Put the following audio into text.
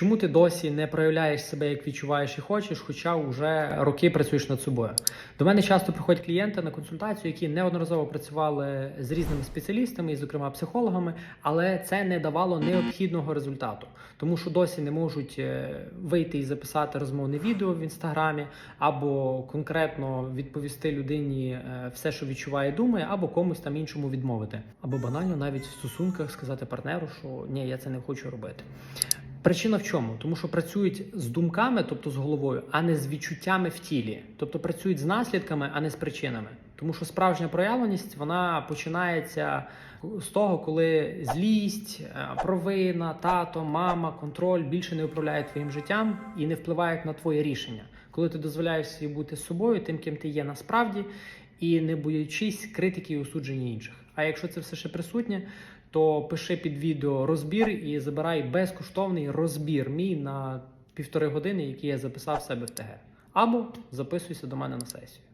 Чому ти досі не проявляєш себе, як відчуваєш і хочеш, хоча вже роки працюєш над собою? До мене часто приходять клієнти на консультацію, які неодноразово працювали з різними спеціалістами, і, зокрема психологами, але це не давало необхідного результату, тому що досі не можуть е, вийти і записати розмовне відео в інстаграмі, або конкретно відповісти людині е, все, що відчуває, думає, або комусь там іншому відмовити, або банально навіть в стосунках сказати партнеру, що ні, я це не хочу робити. Причина в чому? Тому що працюють з думками, тобто з головою, а не з відчуттями в тілі. Тобто працюють з наслідками, а не з причинами. Тому що справжня проявленість вона починається з того, коли злість, е, провина, тато, мама, контроль більше не управляють твоїм життям і не впливають на твоє рішення. Коли ти дозволяєш собі бути собою, тим, ким ти є насправді, і не боячись критики і осудження інших. А якщо це все ще присутнє, то пиши під відео розбір і забирай безкоштовний розбір мій на півтори години, який я записав себе в ТГ. Або записуйся до мене на сесію.